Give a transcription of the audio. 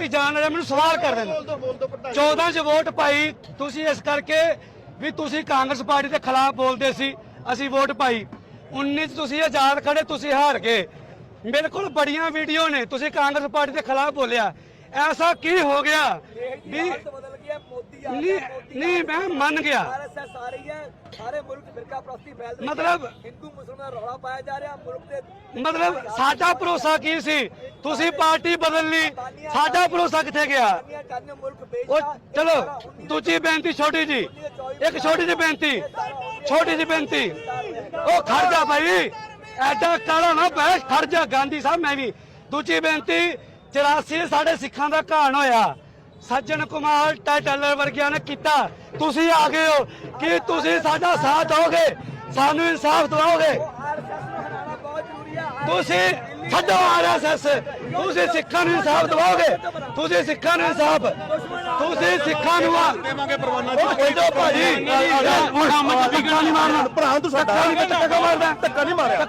ਦੀ ਜਾਨ ਵਾਲੇ ਮੈਨੂੰ ਸਵਾਲ ਕਰਦੇ ਨੇ 14 ਚ ਵੋਟ ਪਾਈ। ਤੁਸੀਂ ਇਸ ਕਰਕੇ ਵੀ ਤੁਸੀਂ ਕਾਂਗਰਸ ਪਾਰਟੀ ਦੇ ਖਿਲਾਫ ਬੋਲਦੇ ਸੀ ਅਸੀਂ ਵੋਟ ਪਾਈ। 19 ਚ ਤੁਸੀਂ ਆਜ਼ਾਦ ਖੜੇ ਤੁਸੀਂ ਹਾਰ ਗਏ। ਮੇਰੇ ਕੋਲ ਬੜੀਆਂ ਵੀਡੀਓ ਨੇ ਤੁਸੀਂ ਕਾਂਗਰਸ ਪਾਰਟੀ ਦੇ ਖਿਲਾਫ ਬੋਲਿਆ। ਐਸਾ ਕੀ ਹੋ ਗਿਆ ਵੀ ਨਹੀਂ ਮੈਂ ਮੰਨ ਗਿਆ। ਮਤਲਬ- ਹਿੰਦੂ ਮੁਸਲਮਾਨ ਰੌਲਾ ਪਾਇਆ ਜਾ ਰਿਹਾ ਮੁਲਕ ਦੇ ਮਤਲਬ ਸਾਡਾ ਭਰੋਸਾ ਕੀ ਸੀ? ਤੁਸੀਂ ਪਾਰਟੀ ਬਦਲ ਲਈ। ਸਾਡਾ ਭਰੋਸਾ ਕਿੱਥੇ ਗਿਆ? ਉਹ ਚਲੋ, ਦੂਜੀ ਬੇਨਤੀ ਛੋਟੀ ਜੀ। ਇੱਕ ਛੋਟੀ ਜਿਹੀ ਬੇਨਤੀ। ਛੋਟੀ ਜਿਹੀ ਬੇਨਤੀ। ਉਹ ਖੜ ਜਾ ਭਾਈ। ਐਡਾ ਕਾਲਾ ਨਾ ਬੈਠ ਖੜ ਜਾ। ਗਾਂਧੀ ਸਾਹਿਬ, ਮੈਂ ਵੀ। ਦੂਜੀ ਬੇਨਤੀ 84 ਸਾਡੇ ਸਿੱਖਾਂ ਦਾ ਘਾਣ ਹੋਇਆ। ਸੱਜਣ ਕੁਮਾਰ ਟਾਈਟਲਰ ਵਰਗਿਆਂ ਨੇ ਕੀਤਾ। ਤੁਸੀਂ ਆ ਗਏ ਹੋ। ਕਿ ਤੁਸੀਂ ਸਾਡਾ ਸਾਥ ਦਿਓਗੇ? ਸਾਨੂੰ ਇਨਸਾਫ ਦਿਵਾਓਗੇ ਆਰਐਸਐਸ ਨੂੰ ਹਟਾਉਣਾ ਬਹੁਤ ਜ਼ਰੂਰੀ ਹੈ ਤੁਸੀਂ ਛੱਡੋ ਆਰਐਸਐਸ ਤੁਸੀਂ ਸਿੱਖਾਂ ਨੂੰ ਇਨਸਾਫ ਦਿਵਾਓਗੇ? ਤੁਸੀਂ ਸਿੱਖਾਂ ਨੂੰ ਇਨਸਾਫ। ਤੁਸੀਂ ਸਿੱਖਾਂ ਨੂੰ ਆ ਦੇਵਾਂਗੇ ਪਰਵਾਨਾ ਉਹ ਛੱਡੋ ਭਾਜੀ। ਹੁਣ ਹਮ ਧੱਕਾ ਨਹੀਂ ਮਾਰਨਾ। ਭਰਾ ਤੂੰ ਸਾਡਾ ਧੱਕਾ ਮਾਰਦਾ? ਧੱਕਾ ਨਹੀਂ ਮਾਰਿਆ।